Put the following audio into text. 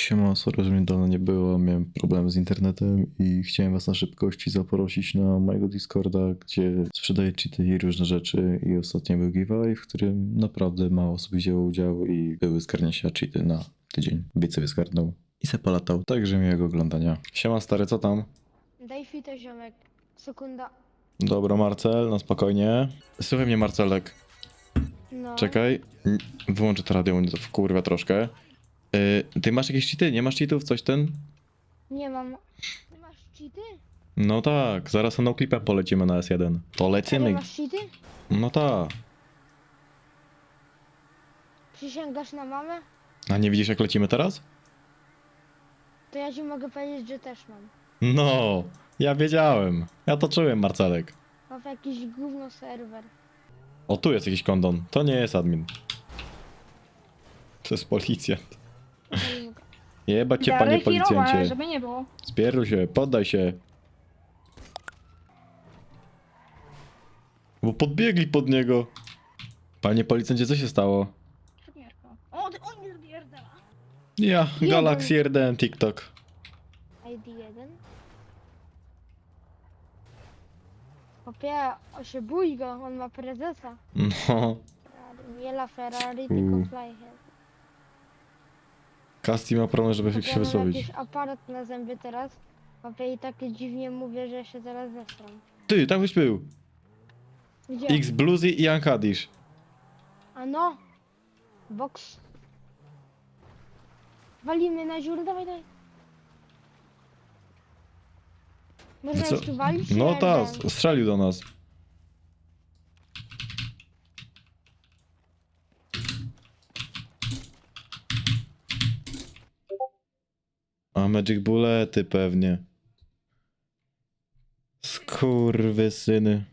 Siema, sorry, że mnie dawno nie było, miałem problemy z internetem i chciałem was na szybkości zaprosić na mojego Discorda, gdzie sprzedaję cheaty i różne rzeczy i ostatnio był giveaway, w którym naprawdę mało osób wzięło udział i były zgarnięcia cheaty na tydzień. Biec sobie zgarnął i se polatał, także miłego oglądania. Siema stary, co tam? Daj fito ziomek. Sekunda. Dobra Marcel, na spokojnie. Słuchaj mnie Marcelek, No. czekaj, wyłączę to radio, mnie to wkurwia troszkę. Yy, ty masz jakieś cheaty? Nie masz cheatów? Coś ten? Nie mam. Ty masz cheaty? No tak, zaraz na clipem polecimy na S1. To Ty lecimy. masz cheaty? No tak. Przysięgasz na mamę? A nie widzisz jak lecimy teraz? To ja ci mogę powiedzieć, że też mam. No, ja wiedziałem. Ja to czułem, Marcelek. Mam jakiś gówno serwer. O, tu jest jakiś kondon. To nie jest admin. To jest policja. Go. Jebać cię, panie Dalej policjancie. żeby nie było. Zbieruj się, poddaj się. Bo podbiegli pod niego. Panie policjancie, co się stało? Cukierko. O, ty, on nie zbierdala. Ja, Nie Galaxy RDN TikTok. ID1. Opie, o się bój go, on ma prezesa. No, Ferrari. Nie la Ferrari, tylko Flyhead. Casti ma problem, żeby się mam wysłowić. jakiś aparat na zęby teraz. Opie, i takie dziwnie mówię, że się zaraz zestram. Ty, tam ktoś był. Gdzie? X Bluesy i Young Kadish. A no! Box. Walimy na dziurę, dawaj, dawaj. Można Co? już tu walić? czy No tak, ten? strzelił do nas. A Magic Bullety pewnie. Skurwy syny.